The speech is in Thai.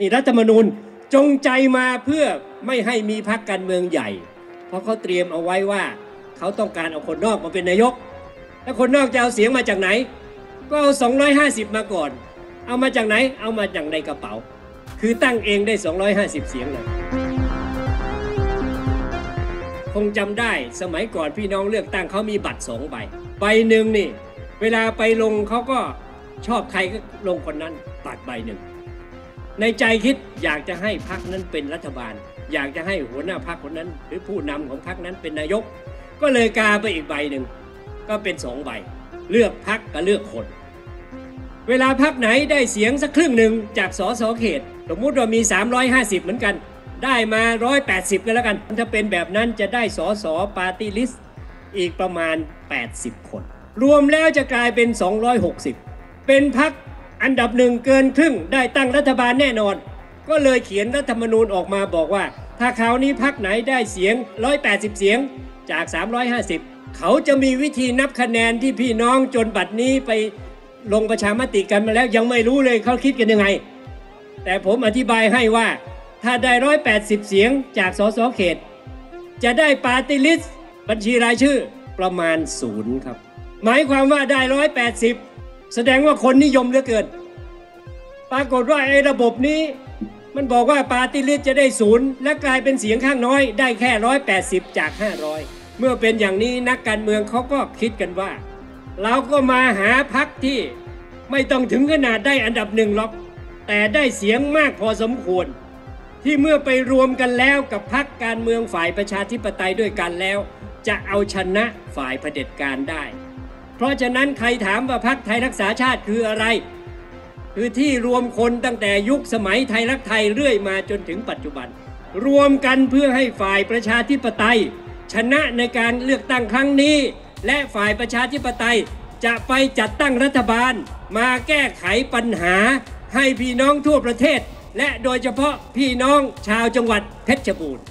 นี่รัฐธรรมนูญจงใจมาเพื่อไม่ให้มีพรรคการเมืองใหญ่ เพราะเขาเตรียมเอาไว้ว่า เขาต้องการเอาคนนอกมาเป็นนายก แล้วคนนอกจะเอาเสียงมาจากไหน ก็เอา 250 มาก่อน เอามาจากไหน เอามาจากในกระเป๋า คือตั้งเองได้ 250 เสียงเลยคงจำได้สมัยก่อนพี่น้องเลือกตั้งเขามีบัตรสองใบ ใบหนึ่งนี่ เวลาไปลงเขาก็ชอบใครก็ลงคนนั้นบัตรใบหนึ่ง ในใจคิดอยากจะให้พรรคนั้นเป็นรัฐบาล อยากจะให้หัวหน้าพรรคคนนั้น หรือผู้นำของพรรคนั้นเป็นนายก ก็เลยกาไปอีกใบหนึ่งก็เป็นสองใบ เลือกพรรคกับเลือกคน เวลาพรรคไหนได้เสียงสักครึ่งหนึ่งจากสสเขต สมมุติว่ามี 350 เหมือนกัน ได้มา 180กันแล้วกัน ถ้าเป็นแบบนั้นจะได้สสปาร์ตี้ลิสต์อีกประมาณ 80 คน รวมแล้วจะกลายเป็น 260 เป็นพรรค อันดับหนึ่งเกินครึ่งได้ตั้งรัฐบาลแน่นอน ก็เลยเขียนรัฐธรรมนูญออกมาบอกว่า ถ้าคราวนี้พรรคไหนได้เสียง 180 เสียงจาก 350 เขาจะมีวิธีนับคะแนนที่พี่น้องจนบัดนี้ไปลงประชามติกันมาแล้วยังไม่รู้เลยเขาคิดกันยังไง แต่ผมอธิบายให้ว่าถ้าได้ 180 เสียงจากสสเขต จะได้ปาร์ตี้ลิสต์บัญชีรายชื่อประมาณศูนย์ครับ หมายความว่าได้ 180 แสดงว่าคนนิยมเหลือเกิน ปรากฏว่าไอ้ระบบนี้ มันบอกว่าปาร์ตี้ลิสจะได้ศูนย์และกลายเป็นเสียงข้างน้อยได้แค่180จาก500เมื่อเป็นอย่างนี้นักการเมืองเขาก็คิดกันว่า เราก็มาหาพักที่ไม่ต้องถึงขนาดได้อันดับหนึ่งหรอก แต่ได้เสียงมากพอสมควร ที่เมื่อไปรวมกันแล้วกับพักการเมืองฝ่ายประชาธิปไตยด้วยกันแล้ว จะเอาชนะฝ่ายเผด็จการได้ เพราะฉะนั้นใครถามว่าพักไทยรักษาชาติคืออะไร คือที่รวมคนตั้งแต่ยุคสมัยไทยรักไทยเรื่อยมาจนถึงปัจจุบัน รวมกันเพื่อให้ฝ่ายประชาธิปไตย ชนะในการเลือกตั้งครั้งนี้ และฝ่ายประชาธิปไตยจะไปจัดตั้งรัฐบาล มาแก้ไขปัญหาให้พี่น้องทั่วประเทศ และโดยเฉพาะพี่น้องชาวจังหวัดเพชรบูรณ์